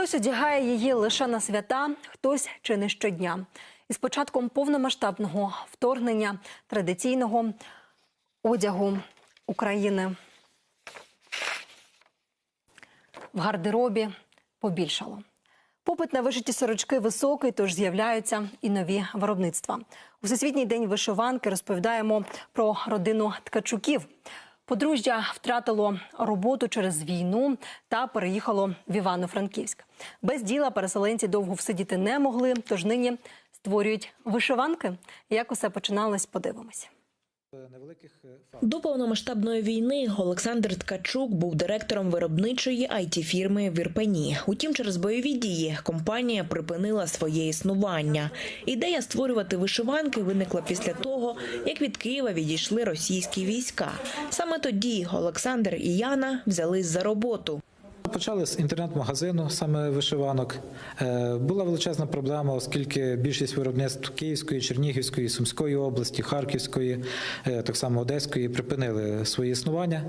Хтось одягає її лише на свята, хтось чи не щодня. З початком повномасштабного вторгнення традиційного одягу України в гардеробі побільшало. Попит на вишиті сорочки високий, тож з'являються і нові виробництва. У Всесвітній день вишиванки розповідаємо про родину ткачуків. Подружжя втратило роботу через війну та переїхало в Івано-Франківськ. Без діла переселенці довго всидіти не могли, тож нині створюють вишиванки. Як усе починалось, подивимось. Е. До повномасштабної війни Олександр Ткачук був директором виробничої it фірми в Ірпені. Утім, через бойові дії компанія припинила своє існування. Ідея створювати вишиванки виникла після того, як від Києва відійшли російські війська. Саме тоді Олександр і Яна взялись за роботу. Почали з інтернет-магазину, саме вишиванок. Е, Була величезна проблема, оскільки більшість виробництв Київської, Чернігівської, Сумської області, Харківської, е, так само Одеської припинили своє існування.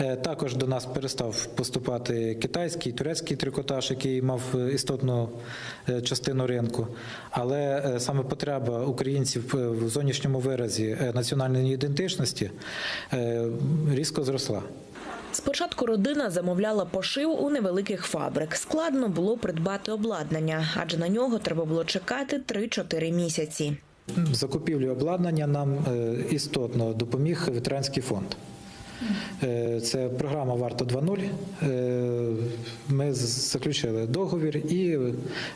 Е, Також до нас перестав поступати китайський, турецький трикотаж, який мав істотну частину ринку. Але саме потреба українців в зовнішньому виразі національної ідентичності різко зросла. Спочатку родина замовляла пошив у невеликих фабрик. Складно було придбати обладнання, адже на нього треба було чекати 3-4 місяці. В закупівлі обладнання нам е, істотно допоміг ветеранський фонд. Е, Це програма Варто 2.0. Е, Ми заключили договір, і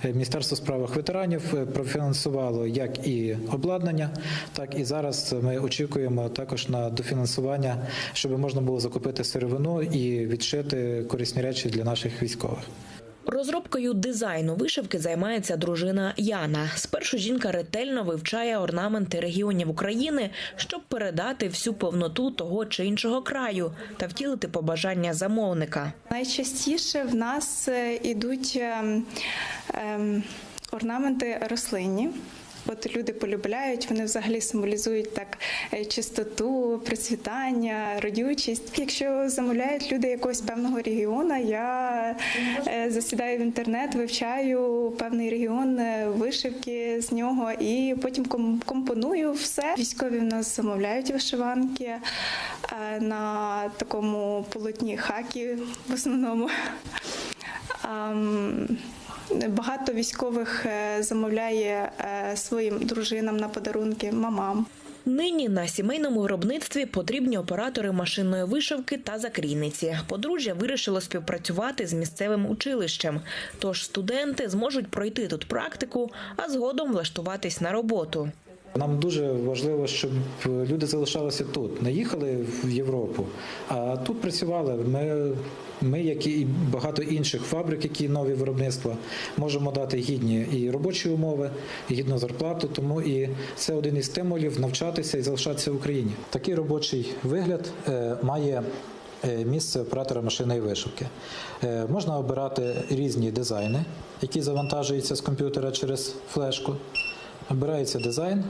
е, Міністерство справах ветеранів профінансувало як і обладнання, так і зараз ми очікуємо також на дофінансування, щоб можна було закупити сировину і відшити корисні речі для наших військових. Розробкою дизайну вишивки займається дружина Яна. Спершу жінка ретельно вивчає орнаменти регіонів України, щоб передати всю повноту того чи іншого краю та втілити побажання замовника. Найчастіше в нас е, ідуть ем, ем, орнаменти рослинні. От люди полюбляють, вони взагалі символізують так е, чистоту, процвітання, родючість. Якщо замовляють люди якогось певного регіону, я е, засідаю в інтернет, вивчаю певний регіон, е, вишивки з нього і потім ком- компоную все. Військові в нас замовляють вишиванки на такому полотні хакі в основному. Багато військових е, замовляє е, своїм дружинам на подарунки, мамам. Нині на сімейному виробництві потрібні оператори машинної вишивки та закрійниці. Подружжя вирішило співпрацювати з місцевим училищем. Тож студенти зможуть пройти тут практику, а згодом влаштуватись на роботу. Нам дуже важливо, щоб люди залишалися тут, не їхали в Європу, а тут працювали. Ми, ми, як і багато інших фабрик, які нові виробництва, можемо дати гідні і робочі умови, і гідну зарплату. Тому і це один із стимулів навчатися і залишатися в Україні. Такий робочий вигляд е, має. е, Місце оператора машинної вишивки. Е, Можна обирати різні дизайни, які завантажуються з комп'ютера через флешку. Обирається дизайн,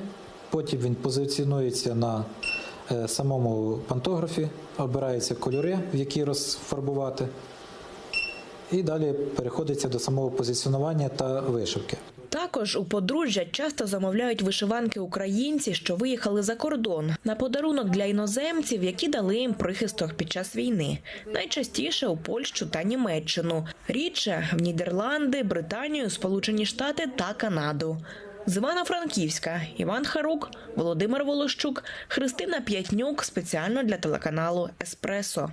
потім він позиціонується на е, самому пантографі, обираються кольори, в які розфарбувати, і далі переходиться до самого позиціонування та вишивки. Також у подружжя часто замовляють вишиванки українці, що виїхали за кордон, на подарунок для іноземців, які дали їм прихисток під час війни. Найчастіше у Польщу та Німеччину, рідше в Нідерланди, Британію, Сполучені Штати та Канаду. З Івано-Франківська Іван Харук, Володимир Волощук, Христина П'ятнюк спеціально для телеканалу Еспресо.